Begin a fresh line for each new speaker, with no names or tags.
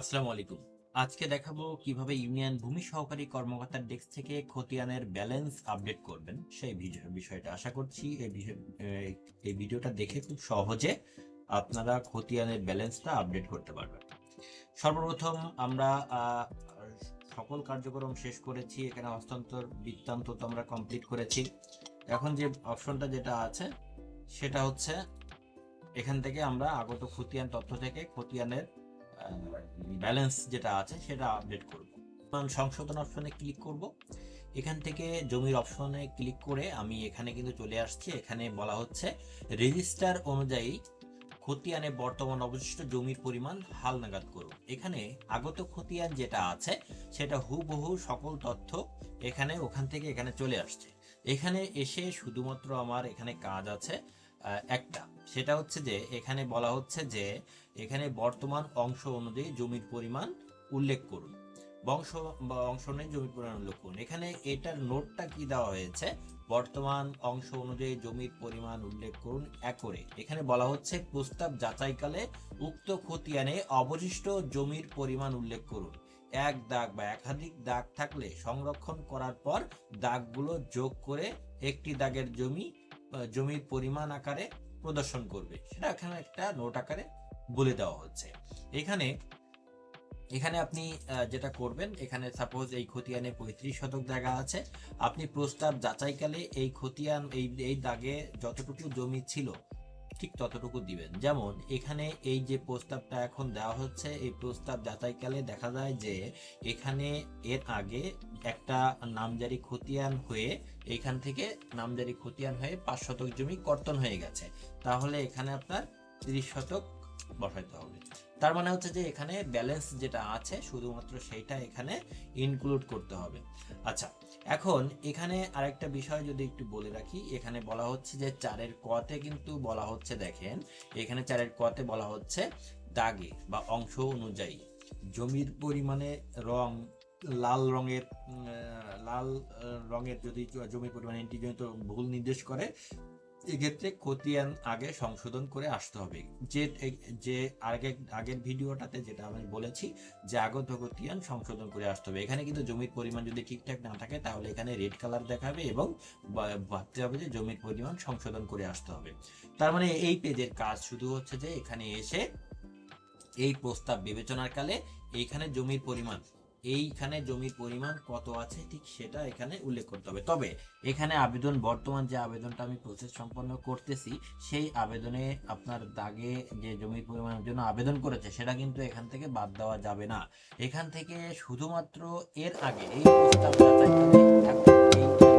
আসসালামু আলাইকুম। আজকে দেখাবো কীভাবে ইউনিয়ন ভূমি সহকারী কর্মকর্তার ডেস্ক থেকে খতিয়ানের ব্যালেন্স আপডেট করবেন। সেই বিষয়টা আশা করছি এই ভিডিওটা দেখে খুব সহজে আপনারা খতিয়ানের ব্যালেন্সটা আপডেট করতে পারবেন। সর্বপ্রথম আমরা সকল কার্যক্রম শেষ করেছি। এখানে হস্তান্তর বৃত্তান্ত তো আমরা কমপ্লিট করেছি। এখন যে অপশনটা যেটা আছে, সেটা হচ্ছে এখান থেকে আমরা আগত খতিয়ান তথ্য থেকে খতিয়ানের ব্যালেন্স যেটা আছে সেটা আপডেট করব। সংশোধন অপশনে ক্লিক করব। এখান থেকে জমির অপশনে ক্লিক করে আমি এখানে কিন্তু চলে আসছি। এখানে বলা হচ্ছে রেজিস্টার অনুযায়ী খতিয়ানে বর্তমান অবশিষ্ট জমির পরিমাণ হালনাগাদ করুন। এখানে আগত খতিয়ান যেটা আছে, সেটা হুবহু সকল তথ্য এখানে, ওখান থেকে এখানে চলে আসছে। এখানে এসে শুধুমাত্র আমার এখানে কাজ আছে। একটা। সেটা হচ্ছে যে, এখানে বলা হচ্ছে যে, এখানে বর্তমান অংশ অনুযায়ী জমির পরিমাণ উল্লেখ করুন। বংশ বা অংশ অনুযায়ী জমির পরিমাণ উল্লেখ করুন। এখানে এটার নোটটা কি দেওয়া হয়েছে? বর্তমান অংশ অনুযায়ী জমির পরিমাণ উল্লেখ করুন একরে এখানে বলা হচ্ছে, প্রস্তাব যাচাইকালে উক্ত খতিয়ানে অবশিষ্ট জমির পরিমাণ উল্লেখ করুন। এক দাগ বা একাধিক দাগ থাকলে সংরক্ষণ করার পর দাগগুলো যোগ করে একটি দাগের জমি জমির পরিমাণ আকারে প্রদর্শন করবে। সেটা এখানে একটা নোট আকারে বলে দেওয়া হচ্ছে। এখানে এখানে আপনি যেটা করবেন, এখানে সাপোজ এই খতিয়ানে পঁয়ত্রিশ শতক জায়গা আছে। আপনি প্রস্তাব যাচাইকালে এই খতিয়ান, এই এই দাগে যতটুকু জমি ছিল ঠিক ততটুকু দিবেন। যেমন, এখানে এই যে প্রস্তাবটা এখন দেওয়া হচ্ছে, এই প্রস্তাব যাচাইকালে দেখা যায় যে এখানে এর আগে একটা নামজারি খতিয়ান হয়ে, এখান থেকে নামজারি খতিয়ান হয়ে পাঁচ শতক জমি কর্তন হয়ে গেছে। তাহলে এখানে আপনার তিরিশ শতক বসাইতে হবে। তার মানে হচ্ছে যে এখানে ব্যালেন্স যেটা আছে, শুধুমাত্র সেইটা এখানে ইনক্লুড করতে হবে। আচ্ছা এখন এখানে আরেকটা বিষয় যদি একটু বলে রাখি, এখানে বলা হচ্ছে যে চারের কতে কিন্তু বলা হচ্ছে, দেখেন, এখানে চারের কতে বলা হচ্ছে দাগে বা অংশ অনুযায়ী। জমির পরিমাণে রং, লাল রঙের লাল রঙের যদি জমির পরিমাণ জনিত ভুল নির্দেশ করে এক্ষেত্রে খতিয়ান আগে সংশোধন করে আসতে হবে। যে যে আগে, আগের ভিডিওটাতে যেটা আমি বলেছি, যে আগত খতিয়ান সংশোধন করে আসতে হবে। এখানে কিন্তু জমির পরিমাণ যদি ঠিকঠাক না থাকে, তাহলে এখানে রেড কালার দেখাবে এবং ভাবতে হবে যে জমির পরিমাণ সংশোধন করে আসতে হবে। তার মানে এই পেজের কাজ শুধু হচ্ছে যে এখানে এসে এই প্রস্তাব বিবেচনার কালে এইখানে জমির পরিমাণ এইখানে জমির পরিমাণ কত আছে, ঠিক সেটা এখানে উল্লেখ করতে হবে। তবে এখানে আবেদন, বর্তমান যে আবেদনটা আমি প্রসেস সম্পন্ন করতেছি, সেই আবেদনে আপনার দাগে যে জমির পরিমাণের জন্য আবেদন করেছে, সেটা কিন্তু এখান থেকে বাদ দেওয়া যাবে না। এখান থেকে শুধুমাত্র এর আগে এই প্রস্তাব যাচাই করে এখন এই যে নাম